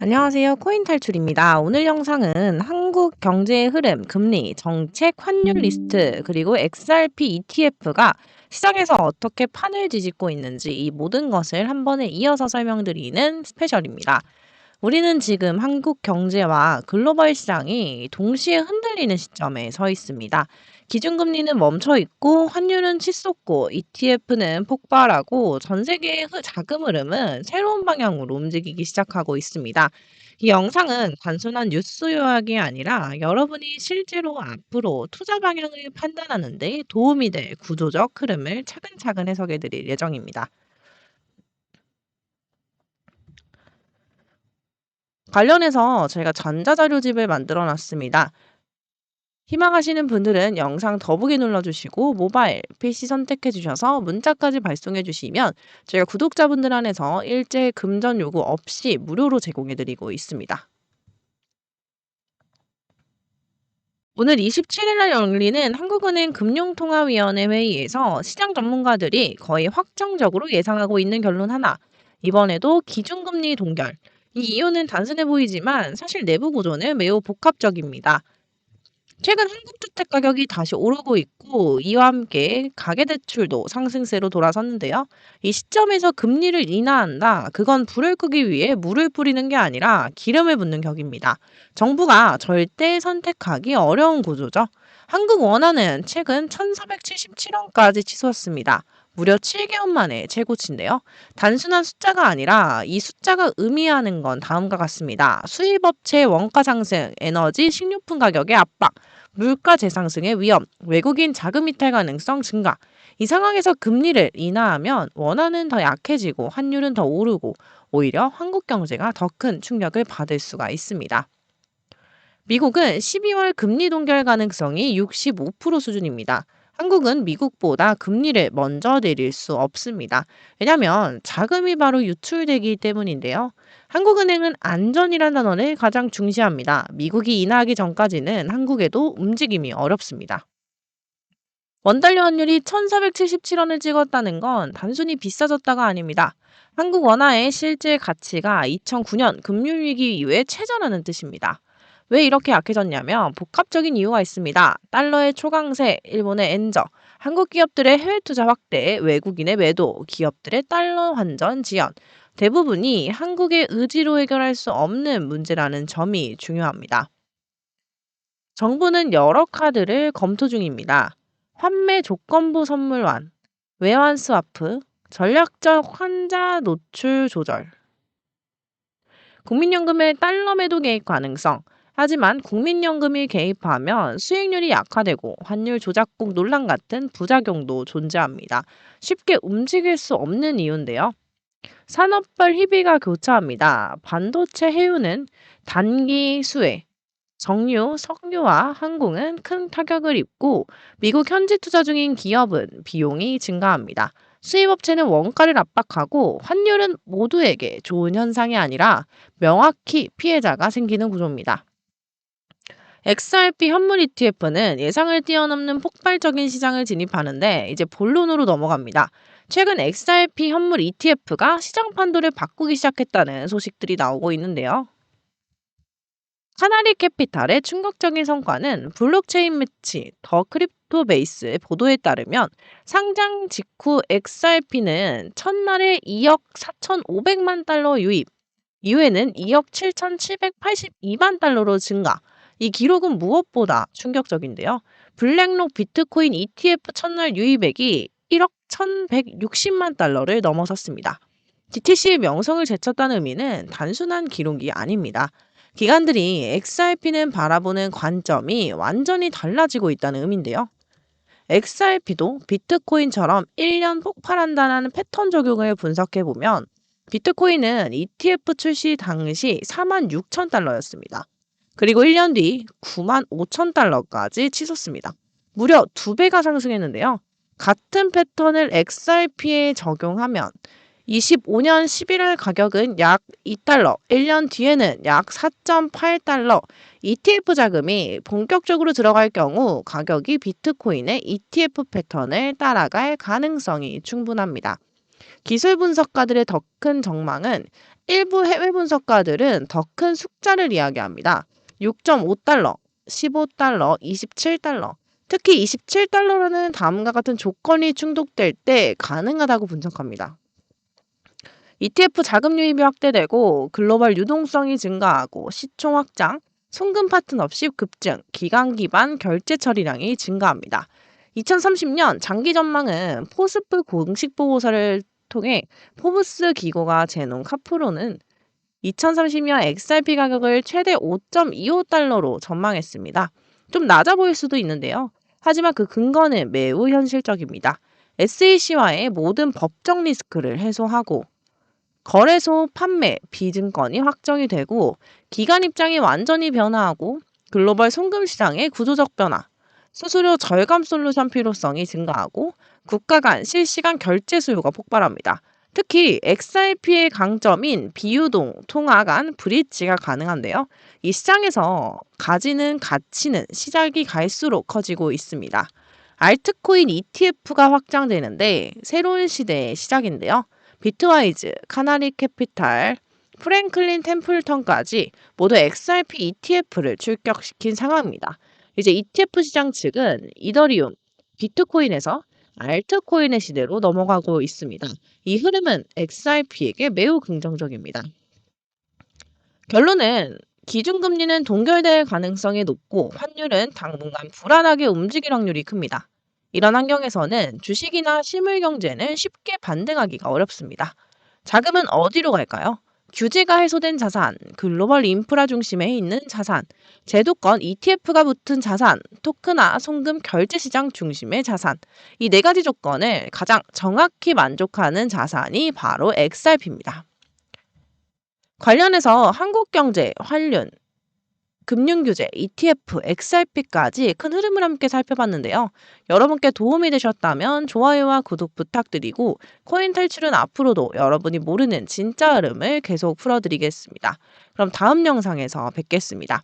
안녕하세요. 코인 탈출입니다. 오늘 영상은 한국 경제의 흐름, 금리, 정책, 환율 리스트, 그리고 XRP ETF가 시장에서 어떻게 판을 뒤집고 있는지 이 모든 것을 한 번에 이어서 설명드리는 스페셜입니다. 우리는 지금 한국 경제와 글로벌 시장이 동시에 흔들리는 시점에 서 있습니다. 기준금리는 멈춰 있고 환율은 치솟고 ETF는 폭발하고 전 세계의 흐- 자금 흐름은 새로운 방향으로 움직이기 시작하고 있습니다. 이 영상은 단순한 뉴스 요약이 아니라 여러분이 실제로 앞으로 투자 방향을 판단하는 데 도움이 될 구조적 흐름을 차근차근 해석해 드릴 예정입니다. 관련해서 제가 전자자료집을 만들어 놨습니다. 희망하시는 분들은 영상 더보기 눌러주시고 모바일, PC 선택해 주셔서 문자까지 발송해 주시면 저희가 구독자분들 한해서 일제 금전 요구 없이 무료로 제공해 드리고 있습니다. 오늘 27일 날 열리는 한국은행 금융통화위원회 회의에서 시장 전문가들이 거의 확정적으로 예상하고 있는 결론 하나. 이번에도 기준금리 동결. 이 이유는 단순해 보이지만 사실 내부 구조는 매우 복합적입니다. 최근 한국 주택 가격이 다시 오르고 있고 이와 함께 가계 대출도 상승세로 돌아섰는데요. 이 시점에서 금리를 인하한다. 그건 불을 끄기 위해 물을 뿌리는 게 아니라 기름을 붓는 격입니다. 정부가 절대 선택하기 어려운 구조죠. 한국 원화는 최근 1477원까지 치솟았습니다. 무려 7개월 만에 최고치인데요. 단순한 숫자가 아니라 이 숫자가 의미하는 건 다음과 같습니다. 수입업체 원가 상승, 에너지, 식료품 가격의 압박, 물가 재상승의 위험, 외국인 자금 이탈 가능성 증가. 이 상황에서 금리를 인하하면 원화는 더 약해지고 환율은 더 오르고 오히려 한국 경제가 더 큰 충격을 받을 수가 있습니다. 미국은 12월 금리 동결 가능성이 65% 수준입니다. 한국은 미국보다 금리를 먼저 내릴 수 없습니다. 왜냐하면 자금이 바로 유출되기 때문인데요. 한국은행은 안전이라는 단어를 가장 중시합니다. 미국이 인하하기 전까지는 한국에도 움직임이 어렵습니다. 원달러 환율이 1477원을 찍었다는 건 단순히 비싸졌다가 아닙니다. 한국 원화의 실제 가치가 2009년 금융위기 이후에 최저라는 뜻입니다. 왜 이렇게 약해졌냐면 복합적인 이유가 있습니다. 달러의 초강세, 일본의 엔저, 한국 기업들의 해외 투자 확대, 외국인의 매도, 기업들의 달러 환전 지연. 대부분이 한국의 의지로 해결할 수 없는 문제라는 점이 중요합니다. 정부는 여러 카드를 검토 중입니다. 환매 조건부 선물환, 외환 스와프, 전략적 환자 노출 조절, 국민연금의 달러 매도 개입 가능성, 하지만 국민연금이 개입하면 수익률이 약화되고 환율 조작국 논란 같은 부작용도 존재합니다. 쉽게 움직일 수 없는 이유인데요. 산업별 희비가 교차합니다. 반도체 해유는 단기 수혜, 정유, 석유와 항공은 큰 타격을 입고 미국 현지 투자 중인 기업은 비용이 증가합니다. 수입업체는 원가를 압박하고 환율은 모두에게 좋은 현상이 아니라 명확히 피해자가 생기는 구조입니다. XRP 현물 ETF는 예상을 뛰어넘는 폭발적인 시장을 진입하는데 이제 본론으로 넘어갑니다. 최근 XRP 현물 ETF가 시장 판도를 바꾸기 시작했다는 소식들이 나오고 있는데요. 카나리 캐피탈의 충격적인 성과는 블록체인 매치 더 크립토 베이스의 보도에 따르면 상장 직후 XRP는 첫날에 2억 4,500만 달러 유입, 이후에는 2억 7,782만 달러로 증가, 이 기록은 무엇보다 충격적인데요. 블랙록 비트코인 ETF 첫날 유입액이 1억 1,160만 달러를 넘어섰습니다. DTC의 명성을 제쳤다는 의미는 단순한 기록이 아닙니다. 기관들이 XRP는 바라보는 관점이 완전히 달라지고 있다는 의미인데요. XRP도 비트코인처럼 1년 폭발한다는 패턴 적용을 분석해 보면 비트코인은 ETF 출시 당시 4만 6천 달러였습니다. 그리고 1년 뒤 9만 5천 달러까지 치솟습니다. 무려 2배가 상승했는데요. 같은 패턴을 XRP에 적용하면 25년 11월 가격은 약 2달러, 1년 뒤에는 약 4.8달러, ETF 자금이 본격적으로 들어갈 경우 가격이 비트코인의 ETF 패턴을 따라갈 가능성이 충분합니다. 기술 분석가들의 더큰 전망은 일부 해외 분석가들은 더 큰 숫자를 이야기합니다. 6.5달러, 15달러, 27달러. 특히 27달러라는 다음과 같은 조건이 충족될 때 가능하다고 분석합니다. ETF 자금 유입이 확대되고 글로벌 유동성이 증가하고 시총 확장, 송금 파트너십 급증, 기간 기반 결제 처리량이 증가합니다. 2030년 장기 전망은 포스프 공식 보고서를 통해 포브스 기고가 제놓은 카프로는 2030년 XRP 가격을 최대 5.25달러로 전망했습니다. 좀 낮아 보일 수도 있는데요. 하지만 그 근거는 매우 현실적입니다. SEC와의 모든 법적 리스크를 해소하고 거래소 판매 비증권이 확정이 되고 기관 입장이 완전히 변화하고 글로벌 송금 시장의 구조적 변화, 수수료 절감 솔루션 필요성이 증가하고 국가 간 실시간 결제 수요가 폭발합니다. 특히 XRP의 강점인 비유동 통화 간 브릿지가 가능한데요. 이 시장에서 가지는 가치는 시작이 갈수록 커지고 있습니다. 알트코인 ETF가 확장되는데 새로운 시대의 시작인데요. 비트와이즈, 카나리 캐피탈, 프랭클린 템플턴까지 모두 XRP ETF를 출격시킨 상황입니다. 이제 ETF 시장 측은 이더리움, 비트코인에서 알트코인의 시대로 넘어가고 있습니다. 이 흐름은 XRP에게 매우 긍정적입니다. 결론은 기준금리는 동결될 가능성이 높고 환율은 당분간 불안하게 움직일 확률이 큽니다. 이런 환경에서는 주식이나 실물 경제는 쉽게 반등하기가 어렵습니다. 자금은 어디로 갈까요? 규제가 해소된 자산, 글로벌 인프라 중심에 있는 자산, 제도권 ETF가 붙은 자산, 토크나 송금 결제 시장 중심의 자산. 이 네 가지 조건을 가장 정확히 만족하는 자산이 바로 XRP입니다. 관련해서 한국경제, 환륜, 금융규제, ETF, XRP까지 큰 흐름을 함께 살펴봤는데요. 여러분께 도움이 되셨다면 좋아요와 구독 부탁드리고 코인 탈출은 앞으로도 여러분이 모르는 진짜 흐름을 계속 풀어드리겠습니다. 그럼 다음 영상에서 뵙겠습니다.